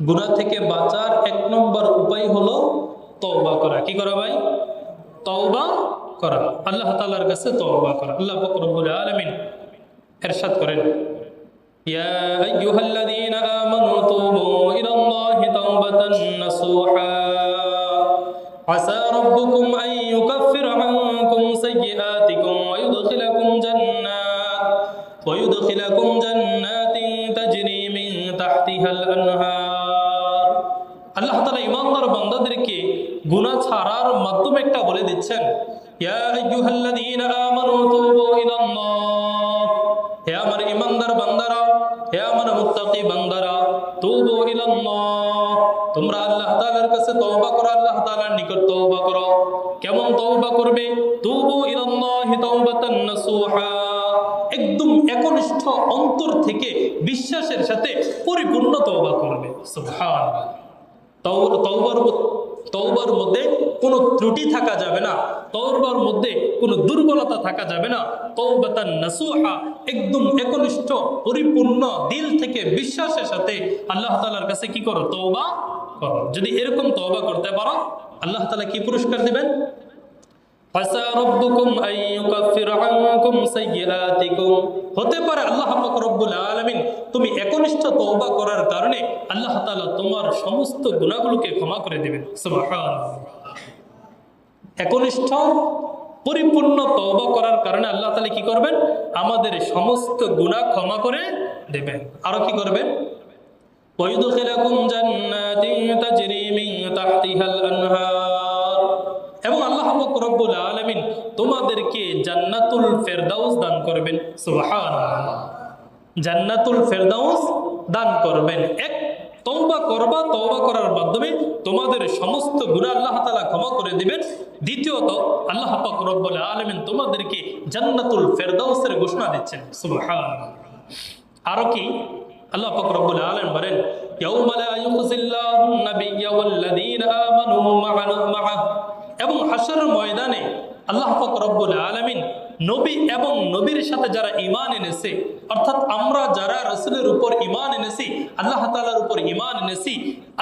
গুনাহ থেকে বাঁচার এক নম্বর উপায় হলো তওবা করা কি করা ভাই তওবা করা আল্লাহ তাআলার কাছে তওবা করা আল্লাহ পাক রব্বুল আলামিন ارشاد করেন يا أيها الذين آمنوا توبوا إلى الله توبة نصوحا عسى ربكم أن يكفر عنكم আল্লাহ তালা ইমানদার বান্দাদেরকে গুনাহ ছাড়ার মাধ্যম একটা বলে দিচ্ছেন। কেমন করবে? তুবু একদম একনিষ্ঠ অন্তর থেকে বিশ্বাসের সাথে পরিপূর্ণ তওবা করবে। সুবহানাল্লাহ। তৌবার তওবার মধ্যে কোনো ত্রুটি থাকা যাবে না। তৌবার মধ্যে কোনো দুর্বলতা থাকা যাবে না। তৌবাতান নাসুহা, একদম একনিষ্ঠ, পরিপূর্ণ দিল থেকে বিশ্বাসের সাথে আল্লাহ তালার কাছে কি করো? তৌবা করো। যদি এরকম তৌবা করতে পারো, আল্লাহ তালা কি পুরস্কার দিবেন? পরিপূর্ণ তবা করার কারণে আল্লাহ তালা কি করবেন? আমাদের সমস্ত গুণা ক্ষমা করে দেবেন। আরও কি করবেন? ওয়াইদখিলাকুম জান্নাতিন তাজরি মিন তাহতিহাল আনহার। এবং আল্লাহ পাক রব্বুল আলামিন, তোমাদেরকে জান্নাতুল ফেরদাউস দান করবেন। সুবহানাল্লাহ। জান্নাতুল ফেরদাউস দান করবেন। এক করবা করার মাধ্যমে তোমাদের সমস্ত গুনাহ আল্লাহ তাআলা ক্ষমা করে দিবেন। দ্বিতীয়ত, আল্লাহ রব্বুল আলামিন তোমাদেরকে জান্নাতুল ফেরদাউসের ঘোষণা দিচ্ছেন। সুবহানাল্লাহ। আরও কি? আল্লাহ পাক রব্বুল আলামিন বলেন আল্লাহ পাক রব্বুল আলামিন নবী এবং নবীর সাথে যারা ঈমান এনেছে, অর্থাৎ আমরা যারা রাসূলের উপর ঈমান এনেছি, আল্লাহ তাআলার উপর ঈমান এনেছি,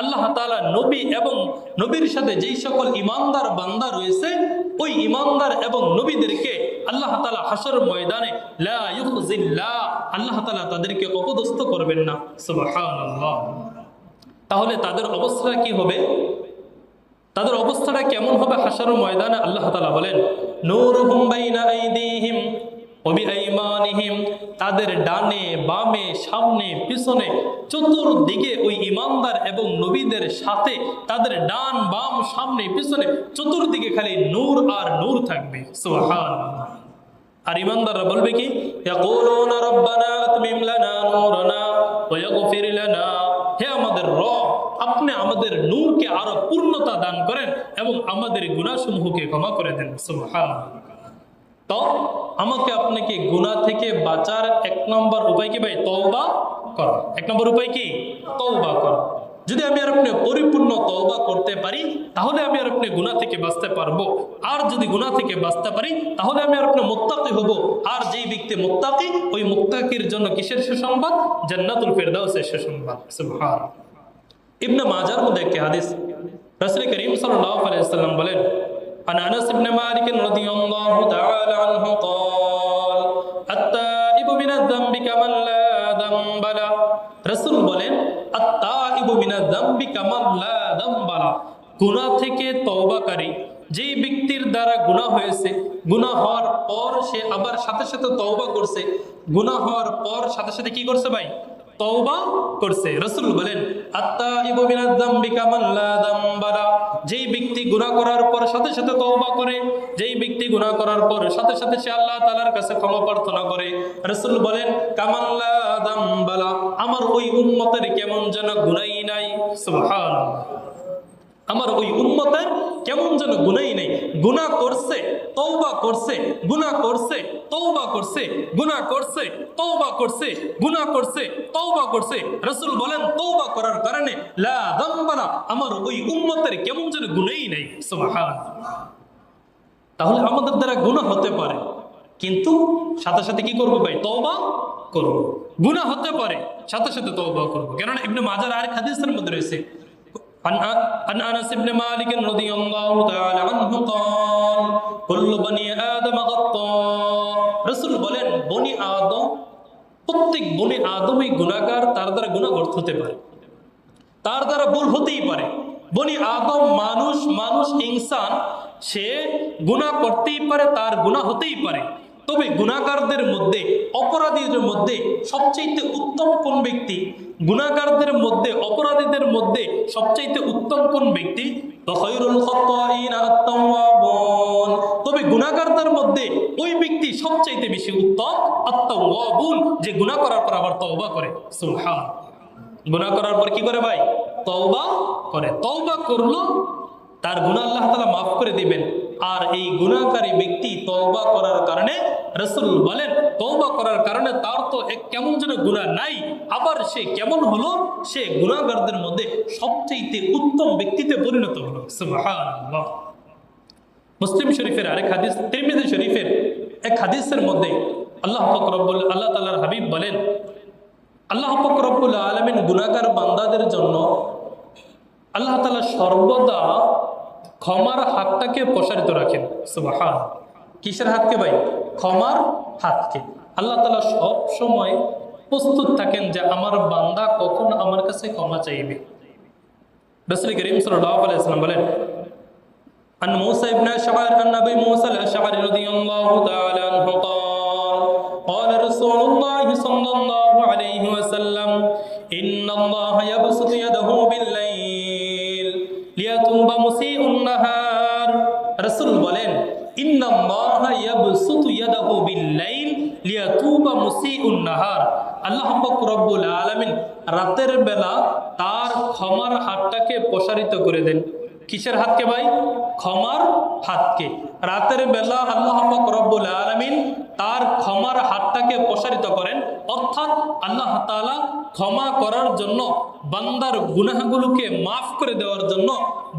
আল্লাহ তাআলা নবী এবং নবীর সাথে যেই সকল ঈমানদার বান্দা রয়েছে, ওই ঈমানদার এবং নবীদেরকে আল্লাহ তাআলা হাশর ময়দানে আল্লাহ তাআলা তাদেরকে অপদস্থ করবেন না। তাহলে তাদের অবস্থা কি হবে? তাদের অবস্থাটা কেমন হবে হাসার ময়দানে আল্লাহ তাআলা বলেন, নূরুহুম বাইনা আইদিহিম তাদের ডানে, বামে, সামনে, পিছনে, চতুর্দিকে ওই ইমানদার এবং নবীদের সাথে তাদের ডান, বাম, সামনে, পিছনে, চতুর্দিকে খালি নূর আর নূর থাকবে। সুবহানাল্লাহ। আর ইমানদাররা বলবে কি? ইয়াকুলুনা রাব্বানা আতমিম লানা নূরানা ওয়া ইয়াগফির লানা হে আমাদের র আপনি আমাদের নূরকে আরও পূর্ণতা দান করেন এবং আমাদের গুণাসমূহকে ক্ষমা করে দেন। তো, আমাকে আপনাকে গুণা থেকে বাঁচার এক নম্বর উপায় কি ভাই? তওবা করা। এক নম্বর উপায় কি? তওবা করা। যদি আমি আর আপনি পরিপূর্ণ তওবা করতে পারি তাহলে আমি আর আপনি গুনাহ থেকে বাঁচতে পারবো আর যদি গুনাহ থেকে বাঁচতে পারি তাহলে আমি আর আপনি মুত্তাকি হব আর যেই ব্যক্তি মুত্তাকি ওই মুত্তাকির জন্য কিসের সুসংবাদ জান্নাতুল ফেরদাউসের সুসংবাদ সুবহানাল্লাহ ইবনে মাজার মধ্যে একটি হাদিস রাসূল করিম সাল্লাল্লাহু আলাইহি ওয়াসাল্লাম বলেন عن انس بن مالك رضي الله تعالى عنه قال التائب من الذنب كمن لا ذنب له রাসূল বলেন গুনা থেকে তওবাকারী। যেই ব্যক্তির দ্বারা গুণা হয়েছে গুণা হওয়ার পর সে আবার সাথে সাথে তওবা করছে। গুণা হওয়ার পর সাথে সাথে কি করছে ভাই? তওবা করছে। রসুল বলেন যেই ব্যক্তি গুনাহ করার পর সাথে সাথে তওবা করে, যেই ব্যক্তি গুনাহ করার পর সাথে সাথে সে আল্লাহ তালার কাছে ক্ষমা প্রার্থনা করে। রসুল বলেন কামাল্লা আমার ওই উম্মতের কেমন যেন গুনাহই নাই। সুবহানাল্লাহ। আমার ওই উম্মতের কেমন যেন গুনাই নেই। গুনাহ করছে, তওবা করছে, গুনাহ করছে, তওবা করছে, গুনাহ করছে, তওবা করছে, গুনাহ করছে, তওবা করছে। রাসূল বলেন, তওবা করার কারণে আমার ওই উম্মতের কেমন যেন গুনাই নেই। তাহলে আমাদের দ্বারা গুনাহ হতে পারে, কিন্তু সাথে সাথে কি করব ভাই? তওবা করব। গুনাহ হতে পারে, সাথে সাথে তওবা করব। কেননা ইবনে মাজার আরেক হাদিসের মধ্যে রয়েছে عن عن انس بن مالك رضي الله تعالى عنه قال كل بني ادم خطاء রাসূল বলেন বনি আদম প্রত্যেক বনি আদমই গুনাহগার তার দ্বারা গুনাহ হতে পারে তার দ্বারা ভুল হতেই পারে বনি আদম মানুষ মানুষ ইনসান সে গুনাহ করতেই পারে তার গুনাহ হতেই পারে তবে গুণাগারদের মধ্যে, অপরাধীদের মধ্যে সবচাইতে উত্তম কোন ব্যক্তি? গুণাগারদের মধ্যে, অপরাধীদের মধ্যে সবচাইতে উত্তম কোন ব্যক্তি। তবে গুণাগারদের মধ্যে ওই ব্যক্তি সবচাইতে বেশি উত্তম আত্মাবুন যে গুণা করার পর আবার তওবা করে। সুবহান। গুণা করার পর কি করে ভাই? তওবা করে। তওবা করল, তার গুনাহ আল্লাহ তাআলা মাফ করে দিবেন। আর এই গুনাহকারী ব্যক্তি তওবা করার কারণে রাসূল বলেন, তওবা করার কারণে তার তো এক কেমন যেন গুনাহ নাই। আবার সে কেমন হলো? সে গুনাহগারদের মধ্যে সবচেয়ে উত্তম ব্যক্তিতে পরিণত হলো। মুসলিম শরীফের আরেক হাদিস, তিরমিজি শরীফের এক হাদিসের মধ্যে আল্লাহ পাক রব্বুল, আল্লাহ তাআলার হাবিব বলেন, আল্লাহ পাক আলমিন গুনাহগার বান্দাদের জন্য আল্লাহ তালা সর্বদা ক্ষমার হাতটাকে প্রসারিত রাখেন সুবহান কিসের হাতকে ভাই ক্ষমার হাতকে আল্লাহ তাআলা সব সময় প্রস্তুত থাকেন যে আমার বান্দা কখন আমার কাছে ক্ষমা চাইবে রাসূল করিম সাল্লাল্লাহু আলাইহি ওয়াসাল্লাম বলেন عن موسى بن شعر عن ابي موسى الاشعري رضي الله تعالى عنه قال قال رسول الله صلى الله عليه وسلم ان الله يبسط يده بالليل মুসি উন্নাহার বলেন আল্লাহ রাতের বেলা তার ক্ষমার হাতটাকে প্রসারিত করে দেন। কিসের হাতকে ভাই? ক্ষমার হাতকে। রাতের বেলা আল্লাহ রব্বুল আলামিন তার ক্ষমার হাতটাকে প্রসারিত করেন। অর্থাৎ আল্লাহ তাআলা ক্ষমা করার জন্য বান্দার গুনাহগুলোকে মাফ করে দেওয়ার জন্য,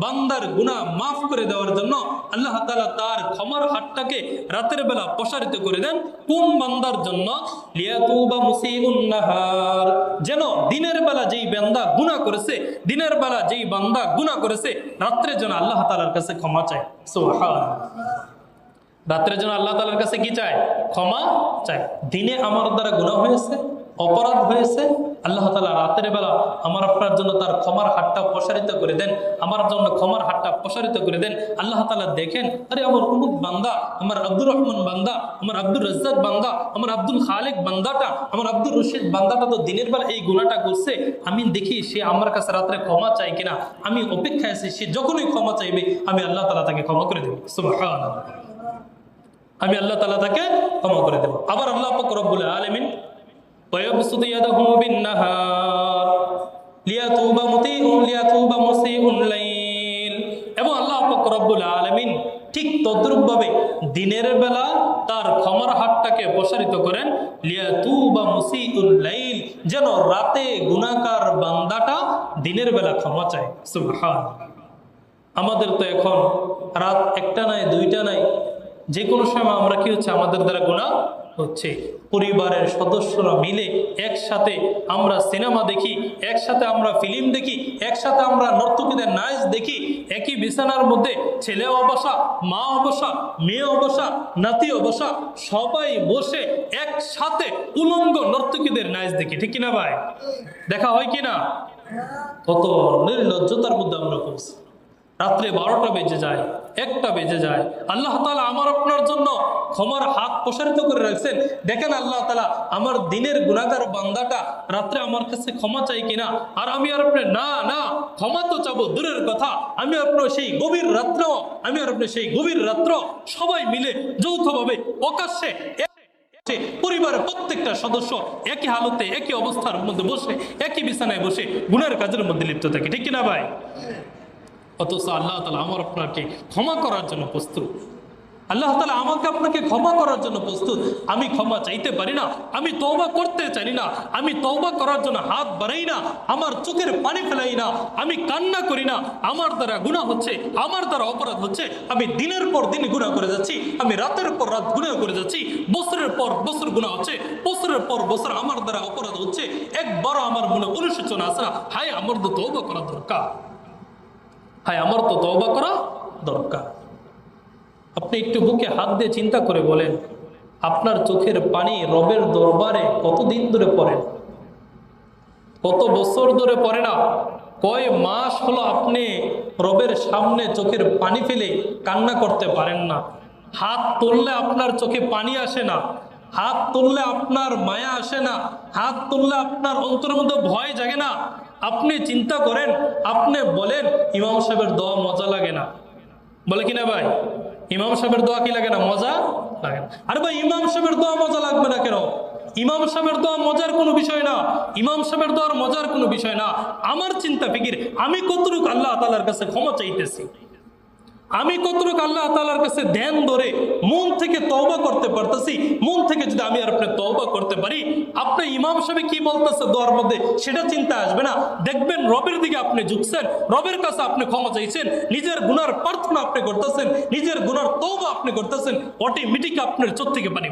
বান্দার গুনাহ মাফ করে দেওয়ার জন্য আল্লাহ তাআলা তার ক্ষমার হাতটাকে রাতের বেলা প্রসারিত করে দেন। কোন বান্দার জন্য? যেন দিনের বেলা যেই বান্দা গুনাহ করেছে, দিনের বেলা যেই বান্দা গুনাহ করেছে, রাত্রে যেন আল্লাহ তাআলার কাছে ক্ষমা চায়। সুবহান রাত্রে যেন আল্লাহ তাআলার কাছে কি চায়? ক্ষমা চায়। দিনে আমার দ্বারা গুনাহ হয়েছে, অপরাধ হয়েছে, আল্লাহ তালা রাতের বেলা আমার আপনার জন্য তার ক্ষমার হাতটা প্রসারিত করে দেন, আমার জন্য ক্ষমার হাতটা প্রসারিত করে দেন। আল্লাহ তালা দেখেন, আরে আমার উমুক বান্দা, আমার আব্দুর রহমান বান্দা, আমার আব্দুর রাজ্জাক বান্দা, আমার আব্দুল খালেক বান্দাটা, আমার আব্দুর রশিদ বান্দাটা তো দিনের বেলা এই গুণাটা করছে। আমি দেখি সে আমার কাছে রাত্রে ক্ষমা চাই কিনা। আমি অপেক্ষায় আছি, সে যখনই ক্ষমা চাইবে, আমি আল্লাহ তালা তাকে ক্ষমা করে দেবো। সুবহানাল্লাহ। আমি আল্লাহ তালা তাকে ক্ষমা করে দেব। আবার আল্লাহ পাক রব্বুল আলমিন এবং আল্লাহ পাক রব্বুল আলমিন ঠিক তদ্রূপভাবে দিনের বেলা তার ক্ষমার হাতটাকে প্রসারিত করেন লিয়াতু বা মুসিউল্লাইল যেন রাতে গুণাকার বান্দাটা দিনের বেলা ক্ষমা চায়। সুবহান আমাদের তো এখন রাত একটা নাই, দুইটা নাই যে কোনো সময় আমরা কি হচ্ছে, আমাদের দ্বারা গুণা হচ্ছে। পরিবারের সদস্যরা মিলে একসাথে আমরা সিনেমা দেখি, একসাথে আমরা ফিল্ম দেখি, একসাথে আমরা নর্তকীদের নাচ দেখি, একই বিছানার মধ্যে ছেলে অবসা, মা অবসা, মেয়ে অবসা, নাতি অবসা, সবাই বসে একসাথে উলঙ্গ নর্তকীদের নাচ দেখি। ঠিক কিনা ভাই? দেখা হয় কিনা? কত নির্লজ্জতার মধ্যে আমরা পড়ছি। রাত্রে বারোটা বেজে যায়, একটা বেজে যায়। আল্লাহ তালা আমার আপনার জন্য ক্ষমার হাত প্রসারিত করে রাখছেন। দেখেন আল্লাহ তালা আমার দিনের গুণাগার বান্দাটা রাত্রে আমার কাছে ক্ষমা চাই কিনা? আর আমি আর আপনি না না, ক্ষমা তো চাবো, দূরের কথা। আমি আপনার সেই গভীর রাত্র, আমি আর আপনি সেই গভীর রাত্র সবাই মিলে যৌথভাবে প্রকাশ্যে পরিবারের প্রত্যেকটা সদস্য একই হালতে, একই অবস্থার মধ্যে বসে, একই বিছানায় বসে গুণের কাজের মধ্যে লিপ্ত থাকে। ঠিক কিনা ভাই? অথচ আল্লাহ তালা আমার আপনাকে ক্ষমা করার জন্য প্রস্তুত। আল্লাহ তালা আমাকে আপনাকে ক্ষমা করার জন্য প্রস্তুত। আমি ক্ষমা চাইতে পারি না, আমি তওবা করতে চাই না, আমি তওবা করার জন্য হাত বাড়াই না, আমার চোখের পানি ফেলাই না, আমি কান্না করি না, আমার দ্বারা গুণা হচ্ছে, আমার দ্বারা অপরাধ হচ্ছে, আমি দিনের পর দিন গুণা করে যাচ্ছি, আমি রাতের পর রাত গুণা করে যাচ্ছি, বছরের পর বছর গুণা হচ্ছে, বছরের পর বছর আমার দ্বারা অপরাধ হচ্ছে, একবারও আমার মনে অনুশোচনা আসে না, হায়, আমার তো তওবা করা দরকার। হায়, আমার তো তওবা করা দরকার। আপনি একটু বুকে হাত দিয়ে চিন্তা করে বলেন, আপনার চোখের পানি রবের দরবারে কতদিন ধরে পড়েন কত বছর ধরে পড়ে না? কয় মাস হলো আপনি রবের সামনে চোখের পানি ফেলে কান্না করতে পারেন না। হাত তুললে আপনার চোখে পানি আসে না। হাত তুললে আপনার মায়া আসে না। হাত তুললে আপনার অন্তরের মধ্যে ভয় জাগে না। আপনি চিন্তা করেন, আপনি বলেন, ইমাম সাহেবের দোয়া মজা লাগে না। বলে কিনা ভাই? ইমাম সাহেবের দোয়া কি লাগে না? মজা লাগে না। আরে ভাই, ইমাম সাহেবের দোয়া মজা লাগবে না কেন? ইমাম সাহেবের দোয়া মজার কোনো বিষয় না। ইমাম সাহেবের দোয়ার মজার কোনো বিষয় না। আমার চিন্তা, ফিকির, আমি কতটুকু আল্লাহ তালার কাছে ক্ষমা চাইতেছি? আমি কতটুক আল্লাহ তালার কাছে ধ্যান ধরে মন থেকে তওবা করতে পারতেছি, মন থেকে যদি আমি আর আপনার তওবা করতে পারি, আপনি ইমাম সাহেব কি বলতেছে দোয়ার মধ্যে? সেটা চিন্তা আসবে না। দেখবেন রবের দিকে আপনি ঝুঁকছেন, রবের কাছে আপনি ক্ষমা চাইছেন, নিজের গুনার প্রার্থনা আপনি করতেছেন, নিজের গুনার তওবা আপনি করতেছেন, অটোমেটিক আপনার চোখ থেকে পানি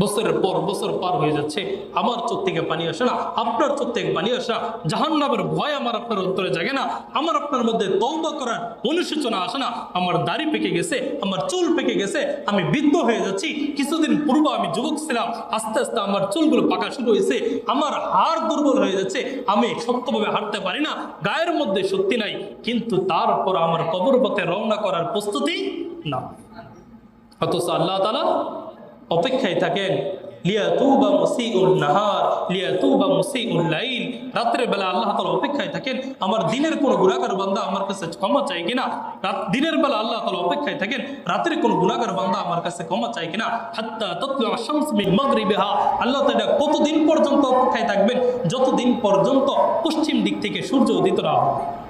বছরের পর বছর পার হয়ে যাচ্ছে। আমার চোখ থেকে পানি আসে না, আপনার চোখ থেকে পানি আসা জাহান্নামের ভয় আমার আপনার অন্তরে জাগে না। আমার আপনার মধ্যে তৌবা করার অনুশোচনা আসে না। আমার দাড়ি পেকে গেছে, আমার চুল পেকে গেছে, আমি বৃদ্ধ হয়ে যাচ্ছি। কিছুদিন পূর্ব আমি যুবক ছিলাম, আস্তে আস্তে আমার চুলগুলো পাকা শুরু হয়েছে। আমার হাড় দুর্বল হয়ে যাচ্ছে, আমি শক্তভাবে হাঁটতে পারি না, গায়ের মধ্যে শক্তি নাই। কিন্তু তারপর আমার কবর পথে রওনা করার প্রস্তুতি না। অথচ আল্লাহ তালা অপেক্ষায় থাকেন রাতের বেলা আল্লাহ অপেক্ষায় থাকেন, আমার দিনের কোন আমার কাছে কিনা? দিনের বেলা আল্লাহ অপেক্ষায় থাকেন, রাতের কোন বান্দা আমার কাছে চাই কিনা? আল্লাহ কতদিন পর্যন্ত অপেক্ষায় থাকবেন? যতদিন পর্যন্ত পশ্চিম দিক থেকে সূর্য উদিত না হবে